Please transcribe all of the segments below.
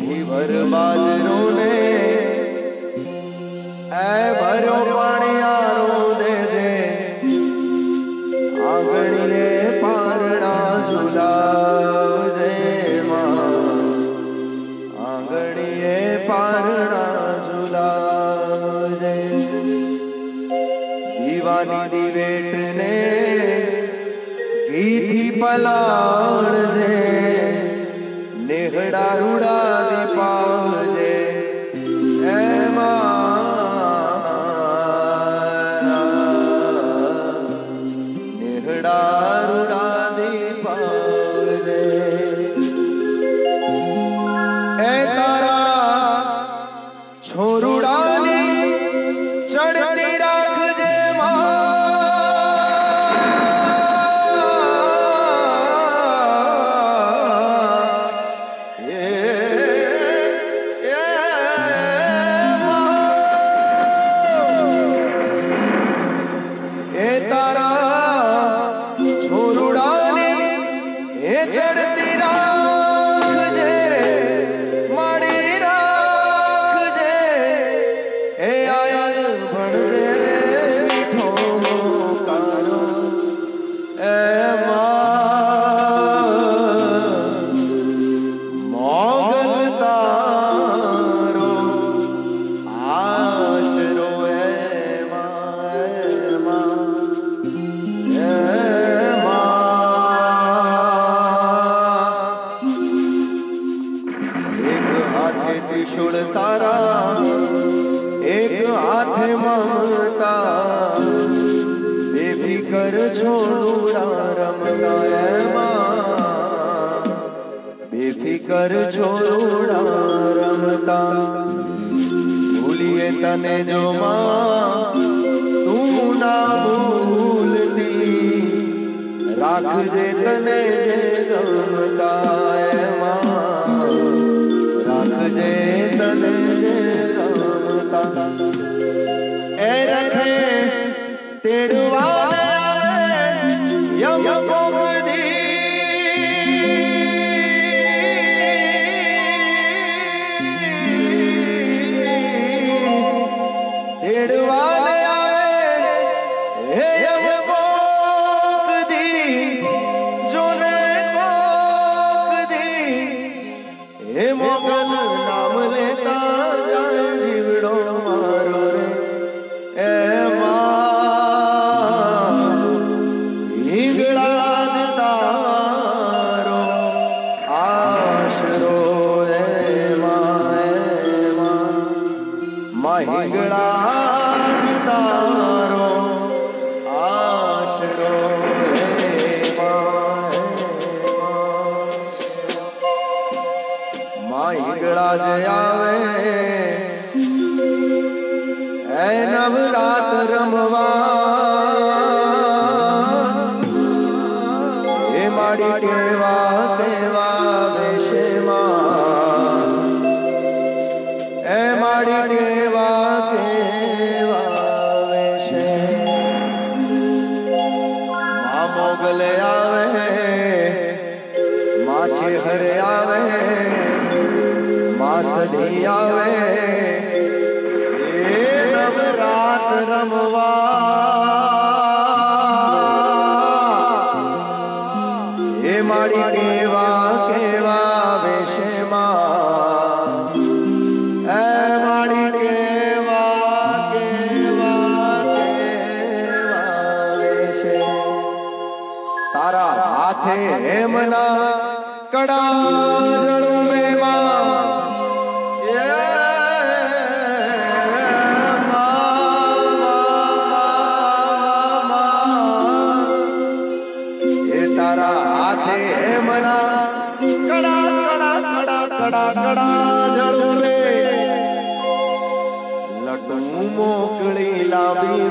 ભર બાજરો ને એ ભર્યો પાણીયારો દેજે આંગણીએ પારણા ઝુલાવજે માં. આંગણીએ પારણા ઝુલાવજે દીવાની દિવેટ ને ઘીથી પલાળજે. નેહડા तारुड़ा दीपा બેફિકર છોડુડા રમતા. ભૂલીએ તને જો માં તું ના ભૂલતી. રાખજે તને જે ગમતા. ઈંગળા જ તારો આશરો મહિંગળા જ તારો આશરો એમાં એમાં માડી કેવા કેવા વેશમાં એ માડી કેવા કેવા વેશે. મા મોગલે આવે માછી હરે આવે, માં સધી આવે. એ નવરાત રમવા મારી કેવા કેવા વેશમાં? એ મારી કેવા કેવા કેવા વેશે? તારા હાથે કડા જળું મેમાં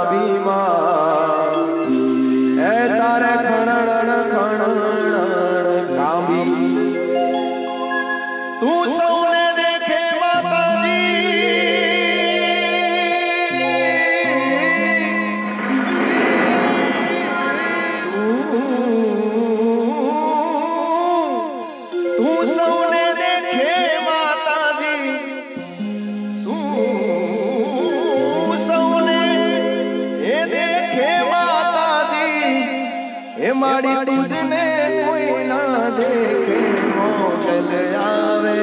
Nabi મારી તુજને કોઈ ના દેખે, મોકલ આવે.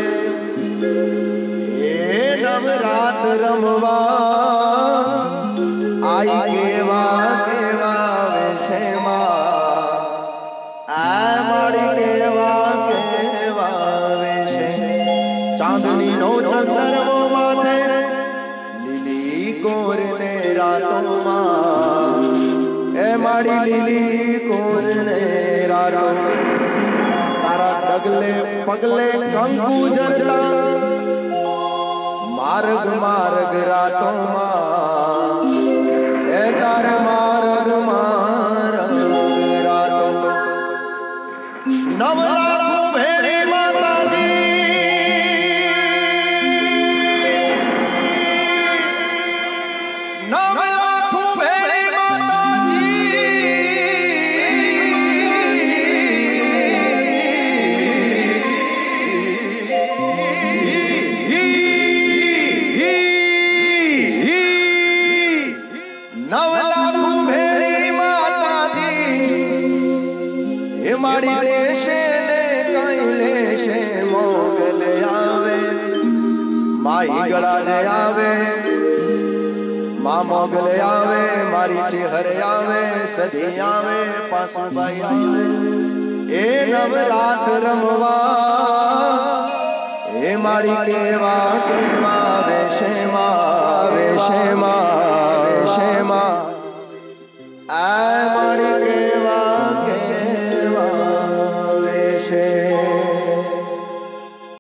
એ નવરાત રમવા, આઈ કેવા કેવા છે માં. આ મારી કેવા કેવા વેશે ચાંદની નો ચંદ્રમો માથે લીલી કોરને રાતોમાં મારી લીલી કોરને રાતો તારા ડગલે પગલે કંકુ જરતા. માર્ગ માર્ગ રાતોમાં માઈ ગળાને આવે. મા મોગલે આવે મારી ચેહરે આવે સજી આવે પાસુભાઈ આવે. એ નવરાત રમવા એ મારી કેવા કેવા વેશે માં વેશે માં વેશે માં